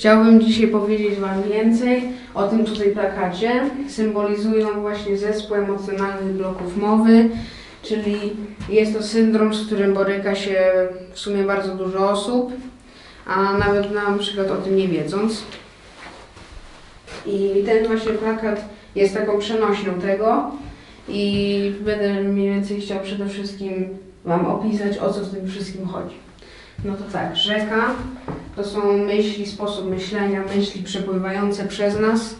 Chciałbym dzisiaj powiedzieć Wam więcej o tym tutaj plakacie. Symbolizuje on właśnie zespół emocjonalnych bloków mowy, czyli jest to syndrom, z którym boryka się w sumie bardzo dużo osób, a nawet na przykład o tym nie wiedząc. I ten właśnie plakat jest taką przenośnią tego i będę mniej więcej chciał przede wszystkim Wam opisać, o co w tym wszystkim chodzi. No to tak, rzeka to są myśli, sposób myślenia, myśli przepływające przez nas.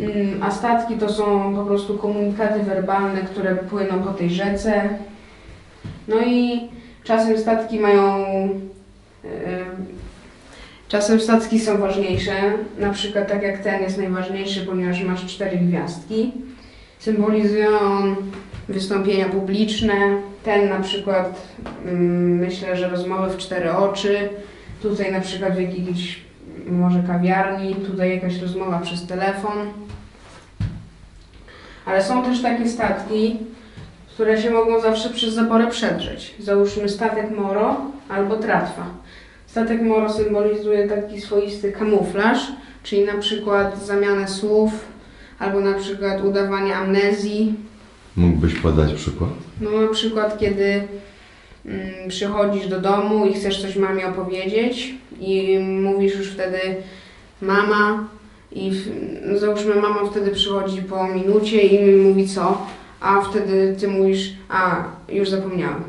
Mm, A statki to są po prostu komunikaty werbalne, które płyną po tej rzece. No i czasem statki mają. yy, Czasem statki są ważniejsze, na przykład tak jak ten jest najważniejszy, ponieważ masz cztery gwiazdki. Symbolizują on wystąpienia publiczne, ten na przykład mm, myślę, że rozmowy w cztery oczy, tutaj na przykład w jakiejś może kawiarni, tutaj jakaś rozmowa przez telefon. Ale są też takie statki, które się mogą zawsze przez zaporę przedrzeć. Załóżmy statek Moro albo Tratwa. Statek Moro symbolizuje taki swoisty kamuflaż, czyli na przykład zamianę słów, albo na przykład udawanie amnezji, Mógłbyś podać przykład? no na przykład, kiedy przychodzisz do domu i chcesz coś mamie opowiedzieć i mówisz już wtedy mama i no załóżmy mama wtedy przychodzi po minucie i mówi co, a wtedy ty mówisz, a już zapomniałem.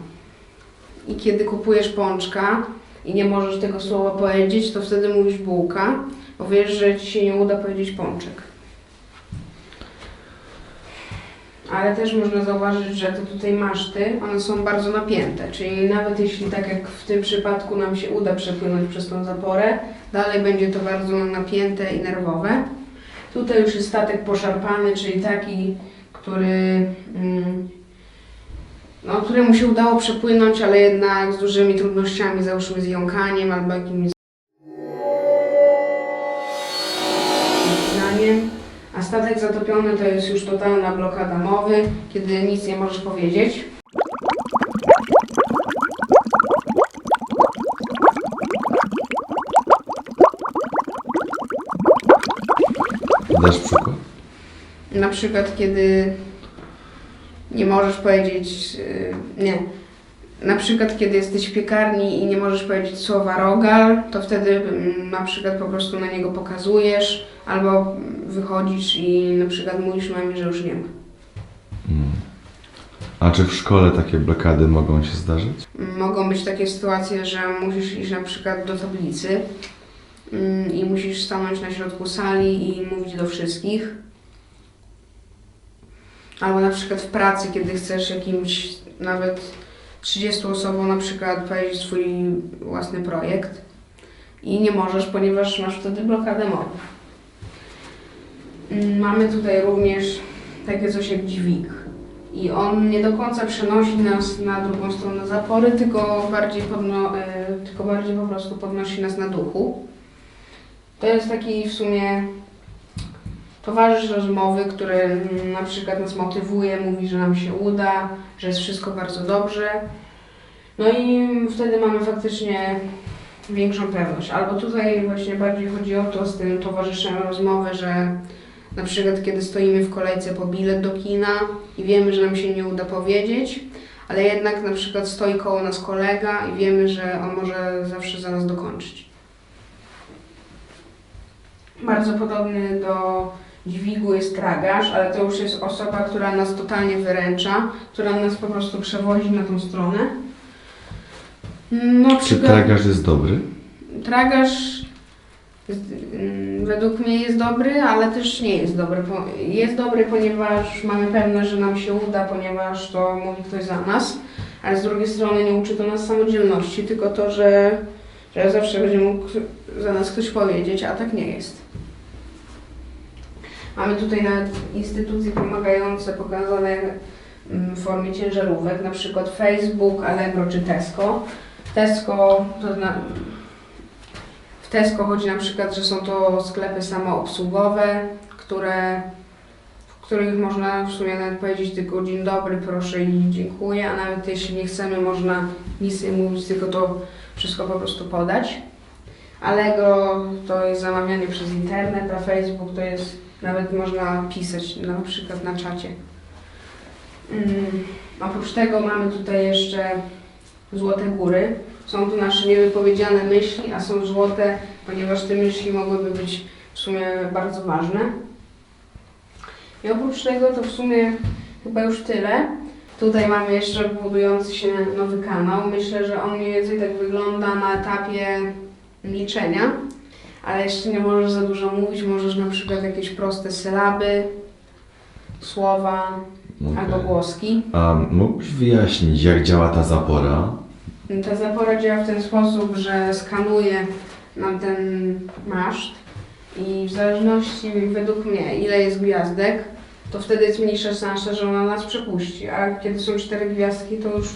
I kiedy kupujesz pączka i nie możesz tego słowa powiedzieć, to wtedy mówisz bułka, bo wiesz, że ci się nie uda powiedzieć pączek. Ale też można zauważyć, że te tutaj maszty, one są bardzo napięte, czyli nawet jeśli tak jak w tym przypadku nam się uda przepłynąć przez tą zaporę, dalej będzie to bardzo napięte i nerwowe. Tutaj już jest statek poszarpany, czyli taki, który, mm, no, któremu się udało przepłynąć, ale jednak z dużymi trudnościami, załóżmy z jąkaniem albo jakimś statek zatopiony to jest już totalna blokada mowy, kiedy nic nie możesz powiedzieć. Dasz przykład? Na przykład, kiedy nie możesz powiedzieć, yy, nie. Na przykład, kiedy jesteś w piekarni i nie możesz powiedzieć słowa rogal, to wtedy mm, na przykład po prostu na niego pokazujesz, albo wychodzisz i na przykład mówisz mamie, że już nie ma. Mm. A czy w szkole takie blokady mogą się zdarzyć? Mogą być takie sytuacje, że musisz iść na przykład do tablicy mm, i musisz stanąć na środku sali i mówić do wszystkich. Albo na przykład w pracy, kiedy chcesz jakimś nawet 30 osobom na przykład powiedzieć swój własny projekt i nie możesz, ponieważ masz wtedy blokadę mowy. Mamy tutaj również takie coś jak dźwig. I on nie do końca przenosi nas na drugą stronę zapory, tylko bardziej, podno, e, tylko bardziej po prostu podnosi nas na duchu. To jest taki w sumie towarzysz rozmowy, który mm, na przykład nas motywuje, mówi, że nam się uda, że jest wszystko bardzo dobrze. No i wtedy mamy faktycznie większą pewność. Albo tutaj właśnie bardziej chodzi o to z tym towarzyszem rozmowy, że na przykład kiedy stoimy w kolejce po bilet do kina i wiemy, że nam się nie uda powiedzieć, ale jednak na przykład stoi koło nas kolega i wiemy, że on może zawsze za nas dokończyć. Bardzo podobny do dźwigu jest tragarz, ale to już jest osoba, która nas totalnie wyręcza, która nas po prostu przewozi na tą stronę. No, Czy przykład- tragarz jest dobry? Tragarz według mnie jest dobry, ale też nie jest dobry. Jest dobry, ponieważ mamy pewność, że nam się uda, ponieważ to mówi ktoś za nas, ale z drugiej strony nie uczy to nas samodzielności, tylko to, że, że zawsze będzie mógł za nas ktoś powiedzieć, a tak nie jest. Mamy tutaj nawet instytucje pomagające pokazane mm, w formie ciężarówek, na przykład Facebook, Allegro czy Tesco. Tesco to na, Tesco chodzi na przykład, że są to sklepy samoobsługowe, które, w których można w sumie nawet powiedzieć tylko dzień dobry, proszę i dziękuję, a nawet jeśli nie chcemy, można nic nie mówić, tylko to wszystko po prostu podać. Allegro to jest zamawianie przez internet, a Facebook to jest nawet można pisać na przykład na czacie. Mm, oprócz tego mamy tutaj jeszcze Złote Góry. Są tu nasze niewypowiedziane myśli, a są złote, ponieważ te myśli mogłyby być w sumie bardzo ważne. I oprócz tego to w sumie chyba już tyle. Tutaj mamy jeszcze budujący się nowy kanał. Myślę, że on mniej więcej tak wygląda na etapie liczenia, ale jeszcze nie możesz za dużo mówić. Możesz na przykład jakieś proste sylaby, słowa albo Okej. głoski. A mógłbyś wyjaśnić, jak działa ta zapora? Ta zapora działa w ten sposób, że skanuje nam ten maszt i w zależności według mnie ile jest gwiazdek, to wtedy jest mniejsza szansa, że ona nas przepuści, a kiedy są cztery gwiazdki, to już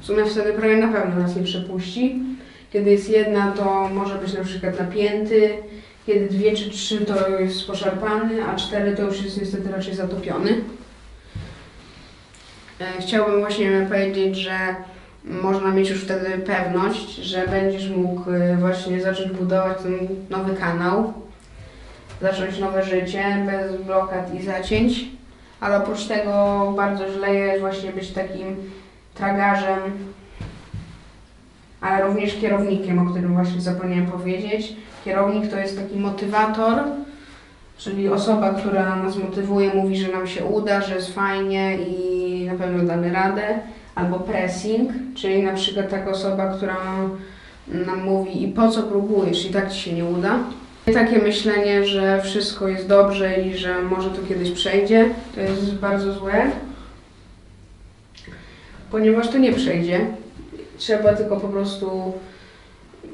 w sumie wtedy prawie na pewno nas nie przepuści. Kiedy jest jedna, to może być na przykład napięty, kiedy dwie czy trzy to jest poszarpany, a cztery to już jest niestety raczej zatopiony. E, Chciałbym właśnie powiedzieć, że można mieć już wtedy pewność, że będziesz mógł y, właśnie zacząć budować ten nowy kanał, zacząć nowe życie bez blokad i zacięć, ale oprócz tego bardzo źle jest właśnie być takim tragarzem, ale również kierownikiem, o którym właśnie zapomniałem powiedzieć. Kierownik to jest taki motywator, czyli osoba, która nas motywuje, mówi, że nam się uda, że jest fajnie i na pewno damy radę albo pressing, czyli na przykład taka osoba, która nam mówi i po co próbujesz i tak ci się nie uda. Takie myślenie, że wszystko jest dobrze i że może to kiedyś przejdzie, to jest bardzo złe, ponieważ to nie przejdzie. Trzeba tylko po prostu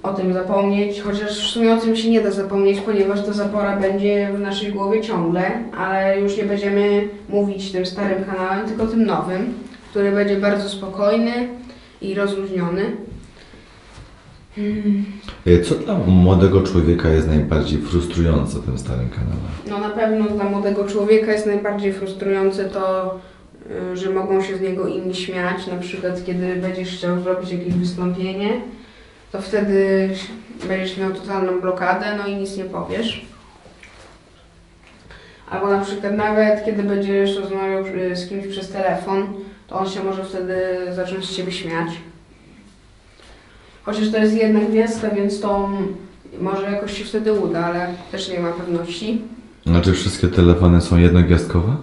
o tym zapomnieć, chociaż w sumie o tym się nie da zapomnieć, ponieważ ta zapora będzie w naszej głowie ciągle, ale już nie będziemy mówić tym starym kanałem, tylko tym nowym który będzie bardzo spokojny i rozluźniony. Mm, E, Co dla młodego człowieka jest najbardziej frustrujące w tym starym kanale? No na pewno dla młodego człowieka jest najbardziej frustrujące to, y, że mogą się z niego inni śmiać. Na przykład kiedy będziesz chciał zrobić jakieś wystąpienie, to wtedy będziesz miał totalną blokadę, no i nic nie powiesz. Albo na przykład nawet kiedy będziesz rozmawiał y, z kimś przez telefon, to on się może wtedy zacząć z ciebie śmiać. Chociaż to jest jedna gwiazdka, więc to może jakoś się wtedy uda, ale też nie ma pewności. Znaczy wszystkie telefony są jednogwiazdkowe?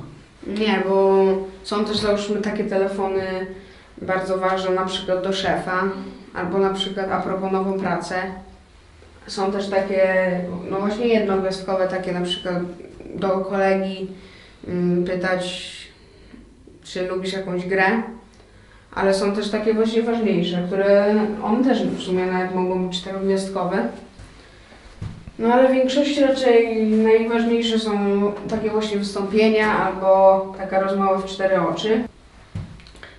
Nie, bo są też załóżmy takie telefony bardzo ważne, na przykład do szefa, albo na przykład a propos nową pracę. Są też takie, no właśnie jednogwiazdkowe, takie na przykład do kolegi mm, pytać, czy lubisz jakąś grę, ale są też takie właśnie ważniejsze, które one też w sumie nawet mogą być czterogwiazdkowe. No ale w większości raczej najważniejsze są takie właśnie wystąpienia albo taka rozmowa w cztery oczy.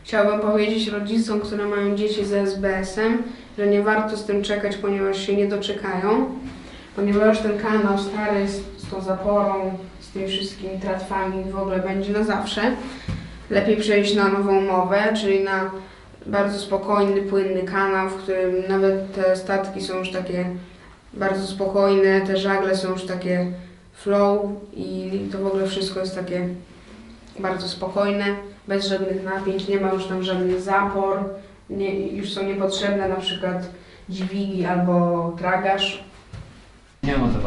Chciałabym powiedzieć rodzicom, które mają dzieci z SBS-em, że nie warto z tym czekać, ponieważ się nie doczekają, ponieważ ten kanał stary z, z tą zaporą, z tymi wszystkimi tratwami w ogóle będzie na zawsze. Lepiej przejść na nową umowę, czyli na bardzo spokojny, płynny kanał, w którym nawet te statki są już takie bardzo spokojne, te żagle są już takie flow i to w ogóle wszystko jest takie bardzo spokojne, bez żadnych napięć, nie ma już tam żadnych zapor, nie, już są niepotrzebne na przykład dźwigi albo tragarz. Nie ma